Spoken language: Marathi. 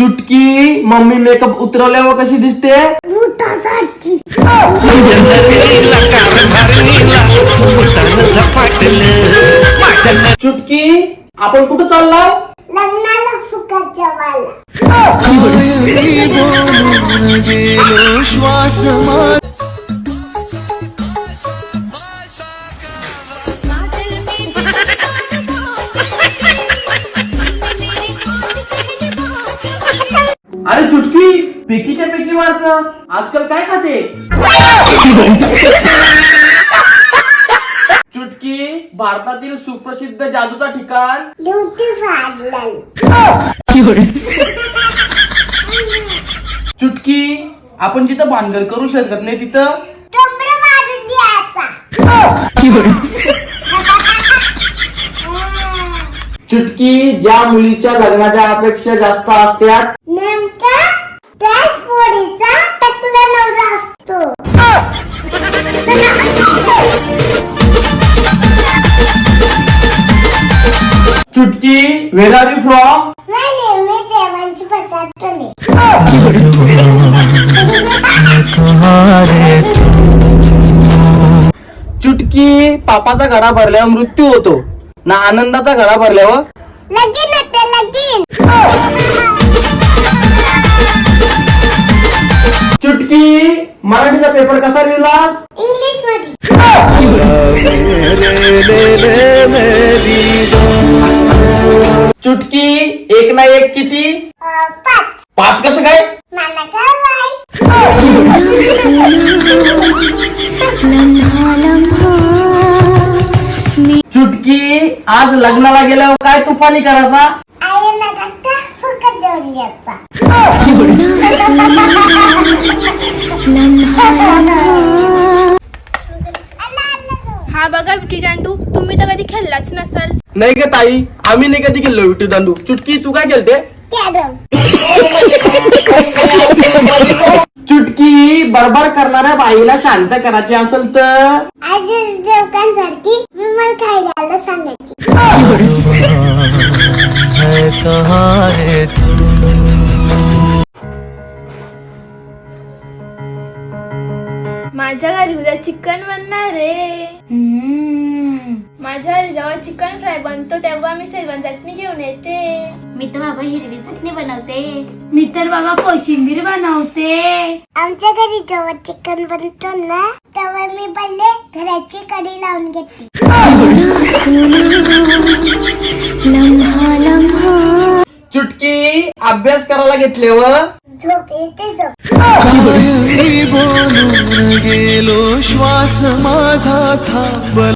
चुटकी. मम्मी मेकअप उतरवल्यावर कशी दिसते? चुटकी. आपण कुठं चालला श्वास पेकीच्या पेकी मार्क आजकाल काय खाते? चुटकी भारतातील सुप्रसिद्ध जादूचा ठिकाण? चुटकी आपण जिथं भानगड करू शकत नाही तिथं? चुटकी ज्या मुलीच्या लग्नाच्या अपेक्षा जास्त असतात नवरा असतो. Chutki where are you from चुटकी पापाचा घडा भरल्यावर मृत्यू होतो. ना आनंदाचा घडा भरल्यावर? लगीन मराठीचा पेपर कसा लिहिलास इंग्लिशमध्ये चुटकी एक ना एक किती? पाच. पाच कसं काय? चुटकी आज लग्नाला गेल्यावर काय तुफानी करायचा? हा बघा विटी दांडू तुम्ही तर कधी खेळलाच नसाल. नाही का ताई आम्ही नाही कधी गेलो विटी दांडू. चुटकी तू काय केलते कॅरम. चुटकी बडबड करणाऱ्या बाईला शांत करायची असेल तर? आजी देवकांसारखी विमल खायला सांगायची. माझ्या घरी उद्या चिकन बनणार रे माझ्या घरी जेव्हा चिकन फ्राय बनतो तेव्हा मी शेजवान चटणी घेऊन येते. मी तर बाबा हिरवी चटणी बनवते. मी तर बाबा कोशिंबीर बनवते. आमच्या घरी जेव्हा चिकन बनतो ना तेव्हा मी पहिले घराची कडी लावून घेते. चुटकी अभ्यास करायला घेतल्यावर झोप. येते झोप गेलो श्वास माझा थांबला.